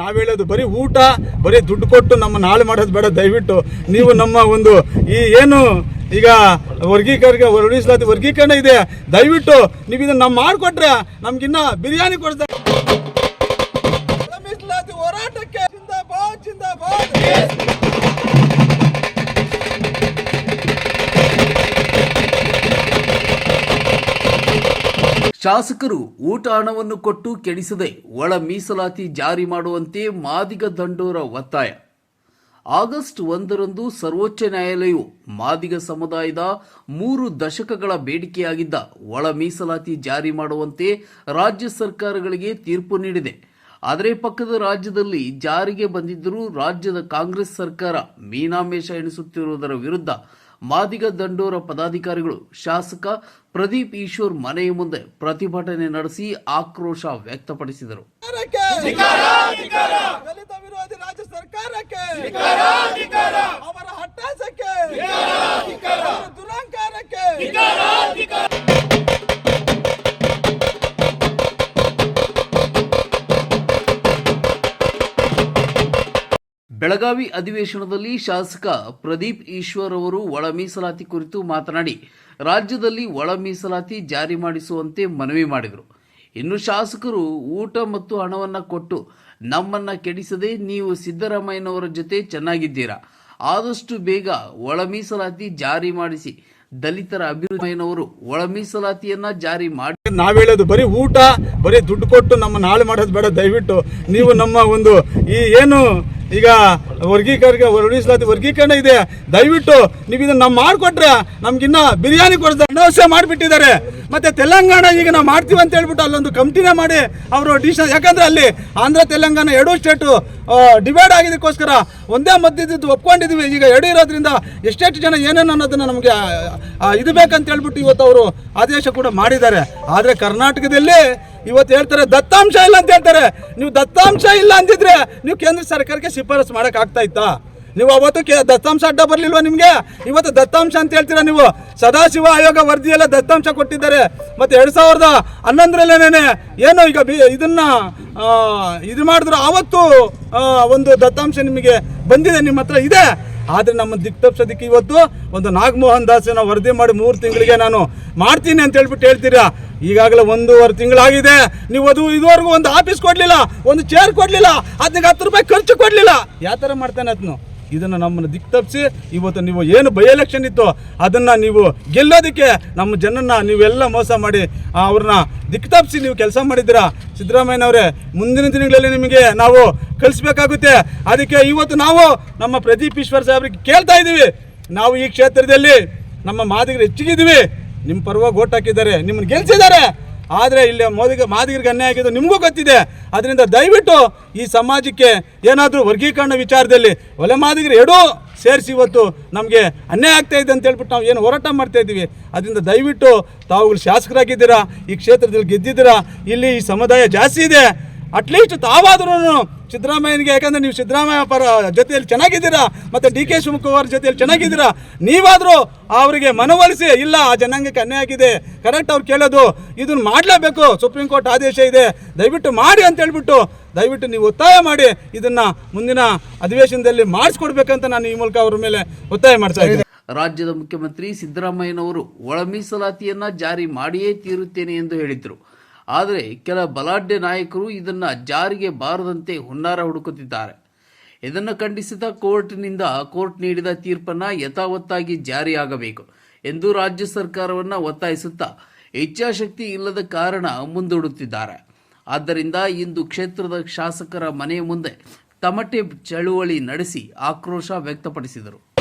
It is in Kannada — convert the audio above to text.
ನಾವ್ ಹೇಳೋದು ಬರೀ ಊಟ, ಬರೀ ದುಡ್ಡು ಕೊಟ್ಟು ನಮ್ಮ ನಾಳೆ ಮಾಡೋದು ಬೇಡ, ದಯವಿಟ್ಟು. ನೀವು ನಮ್ಮ ಒಂದು ಈ ಏನು ಈಗ ವರ್ಗೀಕರಣ ವರ್ಗೀಕರಣ ಇದೆ. ದಯವಿಟ್ಟು ನೀವು ಇದನ್ನ ನಾವು ಮಾಡಿಕೊಟ್ರೆ ನಮ್ಗಿನ್ನ ಬಿರಿಯಾನಿ ಕೊಡ್ತಾರೆ. ಶಾಸಕರು ಊಟ ಹಣವನ್ನು ಕೊಟ್ಟು ಕೆಡಿಸದೆ ಒಳ ಮೀಸಲಾತಿ ಜಾರಿ ಮಾಡುವಂತೆ ಮಾದಿಗ ದಂಡೋರ ಒತ್ತಾಯ. ಆಗಸ್ಟ್ ಒಂದರಂದು ಸರ್ವೋಚ್ಚ ನ್ಯಾಯಾಲಯವು ಮಾದಿಗ ಸಮುದಾಯದ ಮೂರು ದಶಕಗಳ ಬೇಡಿಕೆಯಾಗಿದ್ದ ಒಳ ಮೀಸಲಾತಿ ಜಾರಿ ಮಾಡುವಂತೆ ರಾಜ್ಯ ಸರ್ಕಾರಗಳಿಗೆ ತೀರ್ಪು ನೀಡಿದೆ. ಆದರೆ ಪಕ್ಕದ ರಾಜ್ಯದಲ್ಲಿ ಜಾರಿಗೆ ಬಂದಿದ್ದರೂ ರಾಜ್ಯದ ಕಾಂಗ್ರೆಸ್ ಸರ್ಕಾರ ಮೀನಾಮೇಷ ಎಣಿಸುತ್ತಿರುವುದರ ವಿರುದ್ಧ ಮಾದಿಗ ದಂಡೋರ ಪದಾಧಿಕಾರಿಗಳು ಶಾಸಕ ಪ್ರದೀಪ್ ಈಶ್ವರ್ ಮನೆಯ ಮುಂದೆ ಪ್ರತಿಭಟನೆ ನಡೆಸಿ ಆಕ್ರೋಶ ವ್ಯಕ್ತಪಡಿಸಿದರು. ಸರ್ಕಾರಕ್ಕೆ! ದಲಿತ ವಿರೋಧಿ ರಾಜ್ಯ ಸರ್ಕಾರಕ್ಕೆ! ಅವರ ಬೆಳಗಾವಿ ಅಧಿವೇಶನದಲ್ಲಿ ಶಾಸಕ ಪ್ರದೀಪ್ ಈಶ್ವರ್ ಅವರು ಒಳ ಮೀಸಲಾತಿ ಕುರಿತು ಮಾತನಾಡಿ, ರಾಜ್ಯದಲ್ಲಿ ಒಳ ಮೀಸಲಾತಿ ಜಾರಿ ಮಾಡಿಸುವಂತೆ ಮನವಿ ಮಾಡಿದರು. ಇನ್ನು ಶಾಸಕರು ಊಟ ಮತ್ತು ಹಣವನ್ನು ಕೊಟ್ಟು ನಮ್ಮನ್ನ ಕೆಡಿಸದೆ ನೀವು ಸಿದ್ದರಾಮಯ್ಯನವರ ಜೊತೆ ಚೆನ್ನಾಗಿದ್ದೀರಾ? ಆದಷ್ಟು ಬೇಗ ಒಳ ಮೀಸಲಾತಿ ಜಾರಿ ಮಾಡಿಸಿ ದಲಿತರ ಅಭಿವೃದ್ಧಿಯವರು ಒಳ ಮೀಸಲಾತಿಯನ್ನ ಜಾರಿ ಮಾಡಿ. ನಾವ್ ಹೇಳೋದು ಬರೀ ಊಟ, ಬರೀ ದುಡ್ಡು ಕೊಟ್ಟು ನಮ್ಮ ನಾಳೆ ಮಾಡೋದು ಬೇಡ, ದಯವಿಟ್ಟು ನೀವು ನಮ್ಮ ಒಂದು ಈ ಏನು ಈಗ ವರ್ಗೀಕರಣ ವರ್ಣಿಸಲಾದ ವರ್ಗೀಕರಣ ಇದೆ. ದಯವಿಟ್ಟು ನೀವು ಇದನ್ನ ನಾವು ಮಾಡಿಕೊಟ್ರೆ ನಮ್ಗಿನ್ನ ಬಿರಿಯಾನಿ ಕೊಡ್ತಾರೆ ಅನವಶ್ಯ ಮಾಡಿಬಿಟ್ಟಿದ್ದಾರೆ. ಮತ್ತೆ ತೆಲಂಗಾಣ ಈಗ ನಾವು ಮಾಡ್ತೀವಿ ಅಂತ ಹೇಳ್ಬಿಟ್ಟು ಅಲ್ಲೊಂದು ಕಮಿಟಿನೇ ಮಾಡಿ ಅವರು ಡಿಸಿಷನ್ ಯಾಕಂದ್ರೆ ಅಲ್ಲಿ ಆಂಧ್ರ, ತೆಲಂಗಾಣ ಎರಡೂ ಸ್ಟೇಟು ಡಿವೈಡ್ ಆಗಿದ್ದಕ್ಕೋಸ್ಕರ ಒಂದೇ ಮಧ್ಯದ್ದು ಒಪ್ಕೊಂಡಿದ್ದೀವಿ ಈಗ ಎರಡು ಇರೋದ್ರಿಂದ ಎಷ್ಟೆಷ್ಟು ಜನ ಏನೇನು ಅನ್ನೋದನ್ನ ನಮಗೆ ಇದು ಬೇಕಂತ ಹೇಳ್ಬಿಟ್ಟು ಇವತ್ತು ಅವರು ಆದೇಶ ಕೂಡ ಮಾಡಿದ್ದಾರೆ. ಆದರೆ ಕರ್ನಾಟಕದಲ್ಲಿ ಇವತ್ತು ಹೇಳ್ತಾರೆ ದತ್ತಾಂಶ ಇಲ್ಲ ಅಂತ ಹೇಳ್ತಾರೆ. ನೀವು ದತ್ತಾಂಶ ಇಲ್ಲ ಅಂದಿದ್ರೆ ನೀವು ಕೇಂದ್ರ ಸರ್ಕಾರಕ್ಕೆ ಶಿಫಾರಸು ಮಾಡಕ್ ಆಗ್ತಾ ಇತ್ತಾ ನೀವು ಅವತ್ತು ದತ್ತಾಂಶ ಅಡ್ಡ ಬರಲಿಲ್ವ ನಿಮಗೆ? ಇವತ್ತು ದತ್ತಾಂಶ ಅಂತ ಹೇಳ್ತೀರಾ ನೀವು? ಸದಾಶಿವ ಆಯೋಗ ವರದಿಯೆಲ್ಲ ದತ್ತಾಂಶ ಕೊಟ್ಟಿದ್ದಾರೆ. ಮತ್ತೆ ಎರಡು ಸಾವಿರದ ಹನ್ನೊಂದರಲ್ಲೇನೆ ಏನು ಈಗ ಬಿ ಇದನ್ನ ಇದು ಮಾಡಿದ್ರು ಆವತ್ತು ಒಂದು ದತ್ತಾಂಶ ನಿಮಗೆ ಬಂದಿದೆ, ನಿಮ್ಮ ಹತ್ರ ಇದೆ. ಆದರೆ ನಮ್ಮ ದಿಕ್ತಪ್ಸೋದಕ್ಕೆ ಇವತ್ತು ಒಂದು ನಾಗಮೋಹನ್ ದಾಸನ ವರದಿ ಮಾಡಿ ಮೂರು ತಿಂಗಳಿಗೆ ನಾನು ಮಾಡ್ತೀನಿ ಅಂತ ಹೇಳ್ಬಿಟ್ಟು ಹೇಳ್ತೀರಾ? ಈಗಾಗಲೇ ಒಂದೂವರೆ ತಿಂಗಳಾಗಿದೆ. ನೀವು ಅದು ಇದುವರೆಗೂ ಒಂದು ಆಫೀಸ್ ಕೊಡಲಿಲ್ಲ, ಒಂದು ಚೇರ್ ಕೊಡಲಿಲ್ಲ, ಅದಕ್ಕೆ ಹತ್ತು ರೂಪಾಯಿ ಖರ್ಚು ಕೊಡಲಿಲ್ಲ. ಯಾವ ಥರ ಮಾಡ್ತಾನೆ ಅದನ್ನು ಇದನ್ನು ನಮ್ಮನ್ನು ದಿಕ್ತಪ್ಸಿ, ಇವತ್ತು ನೀವು ಏನು ಬೈ ಎಲೆಕ್ಷನ್ ಇತ್ತು, ಅದನ್ನು ನೀವು ಗೆಲ್ಲೋದಕ್ಕೆ ನಮ್ಮ ಜನನ್ನ ನೀವೆಲ್ಲ ಮೋಸ ಮಾಡಿ ಅವ್ರನ್ನ ದಿಕ್ ತಪ್ಪಿಸಿ ನೀವು ಕೆಲಸ ಮಾಡಿದ್ದೀರಾ? ಸಿದ್ದರಾಮಯ್ಯನವರೇ, ಮುಂದಿನ ದಿನಗಳಲ್ಲಿ ನಿಮಗೆ ನಾವು ಕಳಿಸ್ಬೇಕಾಗುತ್ತೆ ಅದಕ್ಕೆ ಇವತ್ತು ನಾವು ನಮ್ಮ ಪ್ರದೀಪ್ ಈಶ್ವರ್ ಸಾಹೇಬ್ರಿಗೆ ಕೇಳ್ತಾ ಇದ್ದೀವಿ. ನಾವು ಈ ಕ್ಷೇತ್ರದಲ್ಲಿ ನಮ್ಮ ಮಾದಿಗರು ಹೆಚ್ಚಿಗಿದ್ದೀವಿ ನಿಮ್ಮ ಪರವಾಗಿ ಓಟ್ ಹಾಕಿದ್ದಾರೆ, ನಿಮ್ಮನ್ನು ಗೆಲ್ಸಿದ್ದಾರೆ. ಆದರೆ ಇಲ್ಲಿ ಮೋದಿಗ, ಮಾದಿಗರಿಗೆ ಅನ್ಯಾಯ ಆಗಿದ್ದು ನಿಮಗೂ ಗೊತ್ತಿದೆ. ಅದರಿಂದ ದಯವಿಟ್ಟು ಈ ಸಮಾಜಕ್ಕೆ ಏನಾದರೂ ವರ್ಗೀಕರಣ ವಿಚಾರದಲ್ಲಿ ಒಲೆ ಮಾದಿಗರು ಎರಡೂ ಸೇರಿಸಿ ಇವತ್ತು ನಮಗೆ ಅನ್ಯಾಯ ಆಗ್ತಾ ಇದೆ ಅಂತ ಹೇಳ್ಬಿಟ್ಟು ನಾವು ಏನು ಹೋರಾಟ ಮಾಡ್ತಾ ಇದ್ದೀವಿ. ಅದರಿಂದ ದಯವಿಟ್ಟು ತಾವುಗಳು ಶಾಸಕರಾಗಿದ್ದೀರಾ, ಈ ಕ್ಷೇತ್ರದಲ್ಲಿ ಗೆದ್ದಿದ್ದೀರಾ, ಇಲ್ಲಿ ಈ ಸಮುದಾಯ ಜಾಸ್ತಿ ಇದೆ. ಅಟ್ಲೀಸ್ಟ್ ತಾವಾದ್ರೂ ಸಿದ್ದರಾಮಯ್ಯನಿಗೆ, ಯಾಕಂದರೆ ನೀವು ಸಿದ್ದರಾಮಯ್ಯ ಪರ ಜೊತೆಯಲ್ಲಿ ಚೆನ್ನಾಗಿದ್ದೀರಾ, ಮತ್ತು ಡಿ ಕೆ ಶಿವಕುಮಾರ್ ಜೊತೆಯಲ್ಲಿ ಚೆನ್ನಾಗಿದ್ದೀರಾ, ನೀವಾದರೂ ಅವರಿಗೆ ಮನವೊಲಿಸಿ, ಇಲ್ಲ, ಆ ಜನಾಂಗಕ್ಕೆ ಅನ್ಯಾಯ ಆಗಿದೆ ಕರೆಕ್ಟ್ ಅವ್ರು ಕೇಳೋದು, ಇದನ್ನು ಮಾಡಲೇಬೇಕು, ಸುಪ್ರೀಂ ಕೋರ್ಟ್ ಆದೇಶ ಇದೆ, ದಯವಿಟ್ಟು ಮಾಡಿ ಅಂತ ಹೇಳ್ಬಿಟ್ಟು, ದಯವಿಟ್ಟು ನೀವು ಒತ್ತಾಯ ಮಾಡಿ, ಇದನ್ನು ಮುಂದಿನ ಅಧಿವೇಶನದಲ್ಲಿ ಮಾಡಿಸ್ಕೊಡ್ಬೇಕಂತ ನಾನು ಈ ಮೂಲಕ ಅವರ ಮೇಲೆ ಒತ್ತಾಯ ಮಾಡ್ತಾ ಇದ್ದೀನಿ. ರಾಜ್ಯದ ಮುಖ್ಯಮಂತ್ರಿ ಸಿದ್ದರಾಮಯ್ಯನವರು ಒಳ ಮೀಸಲಾತಿಯನ್ನು ಜಾರಿ ಮಾಡಿಯೇ ತೀರುತ್ತೇನೆ ಎಂದು ಹೇಳಿದ್ರು. ಆದರೆ ಕೆಲ ಬಲಾಢ್ಯ ನಾಯಕರು ಇದನ್ನು ಜಾರಿಗೆ ಬಾರದಂತೆ ಹುನ್ನಾರ ಹುಡುಕುತ್ತಿದ್ದಾರೆ. ಇದನ್ನು ಖಂಡಿಸಿದ ಕೋರ್ಟ್ನಿಂದ ಕೋರ್ಟ್ ನೀಡಿದ ತೀರ್ಪನ್ನು ಯಥಾವತ್ತಾಗಿ ಜಾರಿಯಾಗಬೇಕು ಎಂದು ರಾಜ್ಯ ಸರ್ಕಾರವನ್ನು ಒತ್ತಾಯಿಸುತ್ತಾ ಇಚ್ಛಾಶಕ್ತಿ ಇಲ್ಲದ ಕಾರಣ ಮುಂದೂಡುತ್ತಿದ್ದಾರೆ. ಆದ್ದರಿಂದ ಇಂದು ಕ್ಷೇತ್ರದ ಶಾಸಕರ ಮನೆಯ ಮುಂದೆ ತಮಟೆ ಚಳುವಳಿ ನಡೆಸಿ ಆಕ್ರೋಶ ವ್ಯಕ್ತಪಡಿಸಿದರು.